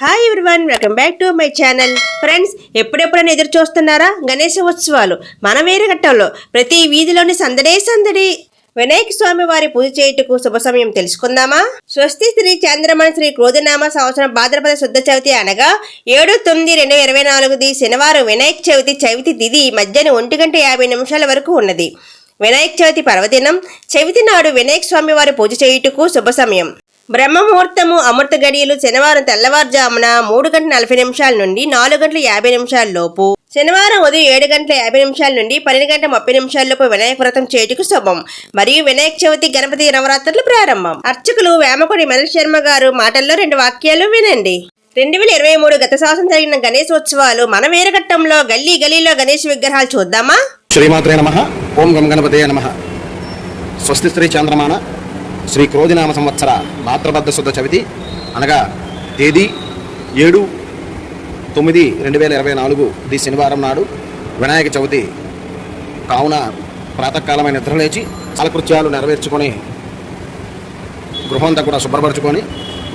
Hi everyone welcome back to my channel friends ఎప్పుడెప్పుడైనా ఎదురు చూస్తున్నారా? గణేశ ఉత్సవాలు. మన వేరుగట్టంలో ప్రతి వీధిలోని సందడే సందడి. వినాయక స్వామి వారి పూజ చేయుటకు శుభ సమయం తెలుసుకుందామా? స్వస్తి శ్రీ చంద్రమణ శ్రీ క్రోధనామ సంవత్సరం భాద్రపద శుద్ధ చవితి అనగా ఏడు తొమ్మిది రెండు ఇరవై నాలుగుది శనివారం వినాయక చవితి చవితి తిది మధ్యాహ్నం ఒంటి గంట యాభై నిమిషాల వరకు ఉన్నది. వినాయక చవితి పర్వదినం. చవితి నాడు వినాయక స్వామి వారి పూజ చేయుటకు శుభ సమయం. బ్రహ్మముహూర్తము అమృత గడియలు శనివారం తెల్లవారుజామున మూడు గంటల నలభై నిమిషాల నుండి నాలుగు గంటల యాభై నిమిషాల లోపు. శనివారం ఉదయం ఏడు గంటల యాభై నిమిషాల నుండి పన్నెండు గంటల ముప్పై నిమిషాల్లోపు వినాయక వ్రతం చేయుటకు శుభం. మరియు వినాయక చవితి గణపతి నవరాత్రులు ప్రారంభం. అర్చకులు వేమకుడి మదర్ శర్మ గారు మాటల్లో రెండు వాక్యాలు వినండి. రెండు వేల ఇరవై మూడు గత సంవత్సరం జరిగిన గణేశోత్సవాలు మన వేరగట్టంలో గల్లీ గలీలో గణేష్ విగ్రహాలు చూద్దామా? శ్రీమాత్రే నమ. ఓం గం గణపతే నమ. స్వస్తి శ్రీ చంద్రమాన. శ్రీ క్రోధినామ సంవత్సర భాద్రపద శుద్ధ చవితి అనగా తేదీ ఏడు తొమ్మిది రెండు వేల ఇరవై నాలుగు ది శనివారం నాడు వినాయక చవితి. కావున ప్రాతకాలమైన నిద్రలేచి కాలకృత్యాలు నెరవేర్చుకొని గృహంతా కూడా శుభ్రపరచుకొని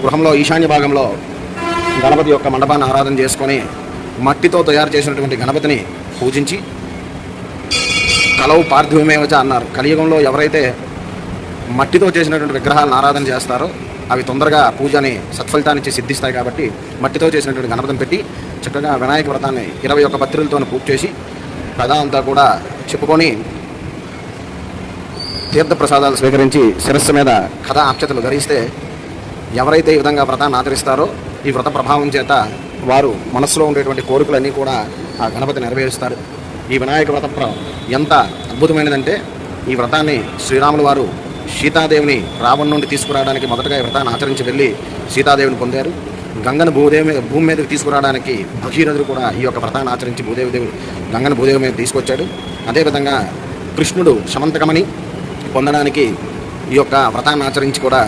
గృహంలో ఈశాన్య భాగంలో గణపతి యొక్క మండపాన్ని ఆరాధన చేసుకొని మట్టితో తయారు చేసినటువంటి గణపతిని పూజించి కలవు పార్థివమేవచ అన్నారు. కలియుగంలో ఎవరైతే మట్టితో చేసినటువంటి విగ్రహాలను ఆరాధన చేస్తారో. అవి తొందరగా పూజని సత్ఫలితాన్ని సిద్ధిస్తాయి కాబట్టి మట్టితో చేసినటువంటి గణపతిని పెట్టి చక్కగా వినాయక వ్రతాన్ని ఇరవై ఒక్క పత్రులతో పూజ చేసి కథ అంతా కూడా చెప్పుకొని తీర్థప్రసాదాలు స్వీకరించి శిరస్సు మీద కథ అక్షతలు ధరిస్తే ఎవరైతే ఈ విధంగా వ్రతాన్ని ఆచరిస్తారో ఈ వ్రత ప్రభావం చేత వారు మనస్సులో ఉండేటువంటి కోరికలన్నీ కూడా ఆ గణపతి నెరవేరుస్తారు. ఈ వినాయక వ్రత ప్ర- ఎంత అద్భుతమైనదంటే ఈ వ్రతాన్ని శ్రీరాములు వారు సీతాదేవిని రావణ్ నుండి తీసుకురావడానికి మొదటగా వ్రతాన్ని ఆచరించి వెళ్ళి సీతాదేవిని పొందారు. గంగను భూదేవి మీద భూమి మీదకి తీసుకురావడానికి భగీరథుడు కూడా ఈ యొక్క వ్రతాన్ని ఆచరించి భూదేవి దేవుడు గంగను భూదేవి మీద తీసుకొచ్చాడు. అదేవిధంగా కృష్ణుడు శమంతకమని పొందడానికి ఈ యొక్క వ్రతాన్ని ఆచరించి కూడా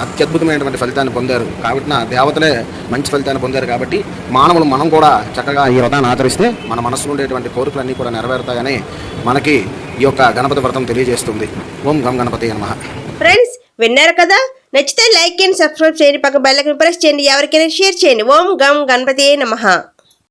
అత్యద్భుతమైనటువంటి ఫలితాన్ని పొందారు. కాబట్టి నా దేవతలే మంచి ఫలితాన్ని పొందారు కాబట్టి మానవులు మనం కూడా చక్కగా ఈ వ్రతాన్ని ఆచరిస్తే మన మనసులో ఉండేటువంటి కోరికలన్నీ కూడా నెరవేరుతాయని మనకి ఈ యొక్క గణపతి వ్రతం తెలియజేస్తుంది. ఓం గం గణపతి నమః. ఫ్రెండ్స్ విన్నారు కదా? నచ్చితే లైక్ అండ్ సబ్స్క్రైబ్ చేయండి. పక్క బెల్లకి ప్రెస్ చేయండి. ఎవరికైనా షేర్ చేయండి. ఓం గం గణపతి నమ.